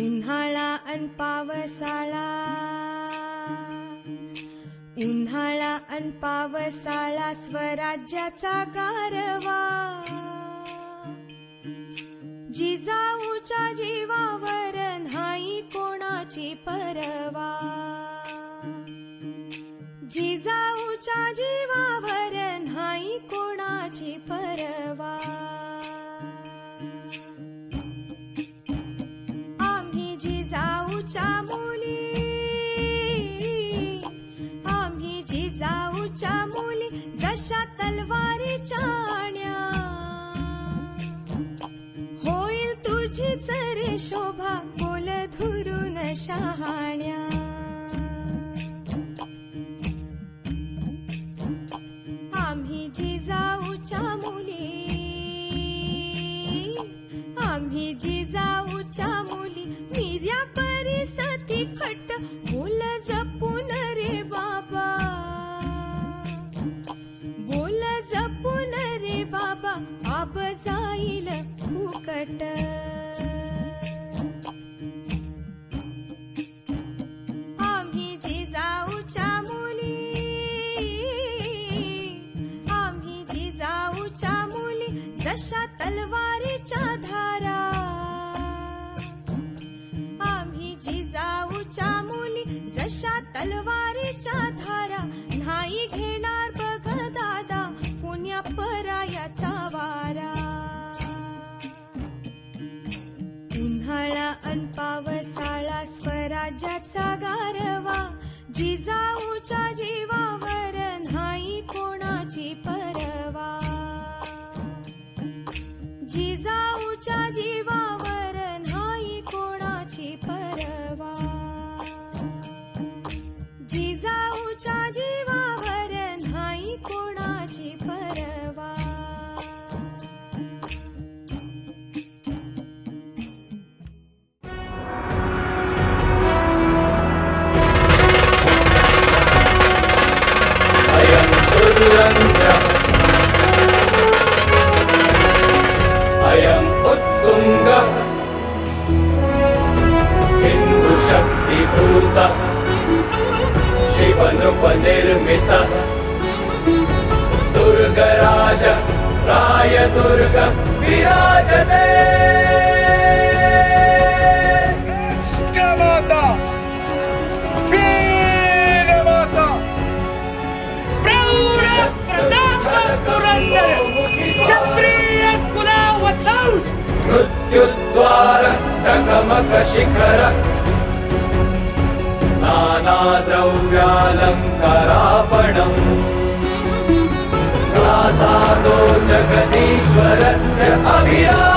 उन्हाळा अन पावसाळा. उन्हाळा अन पावसाळा स्वराज्याचा गारवा. अशा तलवारीच्या आण्या. होईल तुझी रे शोभा बोल धुरून शहाण्या. आम्ही जिजाऊच्या मुली. आम्ही जिजाऊच्या मुली. मिर्या परिसती खट जशा तलवारीच्या धारा. आम्ही जिजाऊच्या मुली जशा तलवार अन पावसाळा स्वराज्याचा गारवा जिजाऊच्या जीवा हिन्दुशक्तिभूतः शिवनृपनिर्मितः दुर्गराज रायदुर्ग विराजते माता वीरमाता प्रौढ प्रताप पुरंदर नानाद्रव्यालङ्करापणम् प्रासादो जगदीश्वरस्य अभिराजते